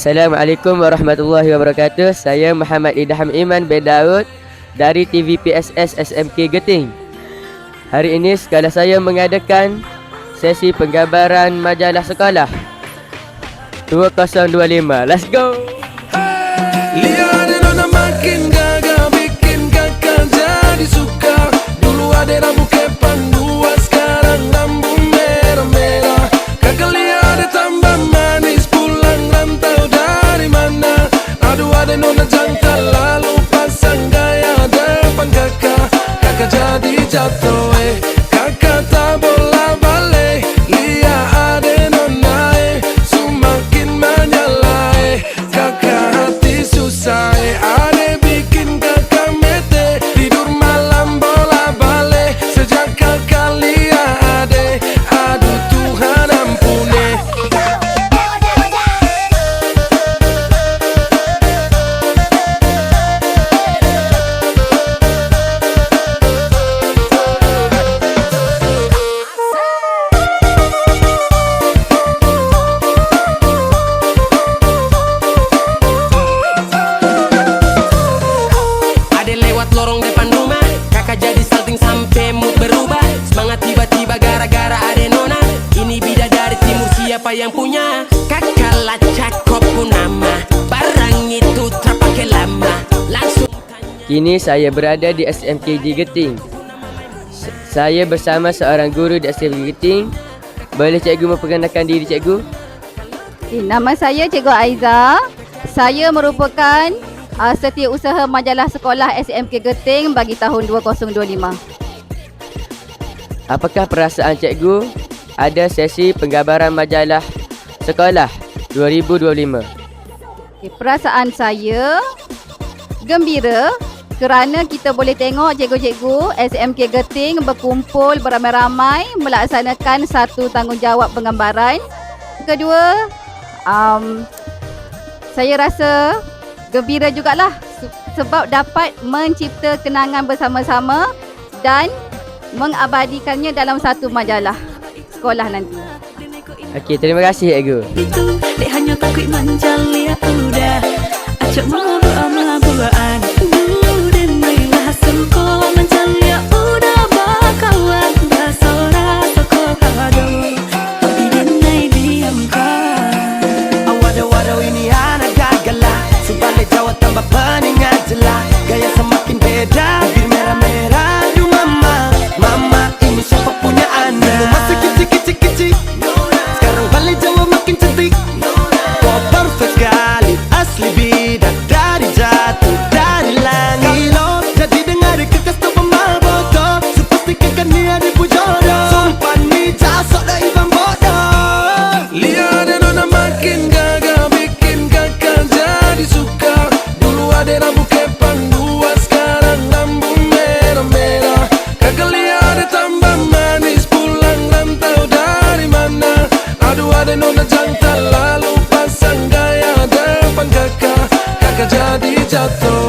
Assalamualaikum warahmatullahi wabarakatuh. Saya Muhammad Idham Iman bin Daud dari TVPSS SMK Geting. Hari ini sekolah saya mengadakan sesi penggambaran majalah sekolah 2025. Let's go. 진짜 siapa yang punya Kakak lacak kopu nama Barang itu terpakai lama Langsung tanya Kini saya berada di SMKG Geting. S- Saya bersama seorang guru di SMKG Geting. Boleh cikgu memperkenalkan diri cikgu? Okay, nama saya Cikgu Aiza. Saya merupakan uh, setiausaha majalah sekolah SMK Geting bagi tahun 2025. Apakah perasaan cikgu ada sesi penggambaran majalah sekolah 2025? Okay, perasaan saya gembira kerana kita boleh tengok cikgu-cikgu SMK Geting berkumpul beramai-ramai melaksanakan satu tanggungjawab penggambaran. Kedua, um, saya rasa gembira jugalah se- sebab dapat mencipta kenangan bersama-sama dan mengabadikannya dalam satu majalah sekolah nanti. Okey, terima kasih cikgu. itu hanya takut manjal ya udah Acak chato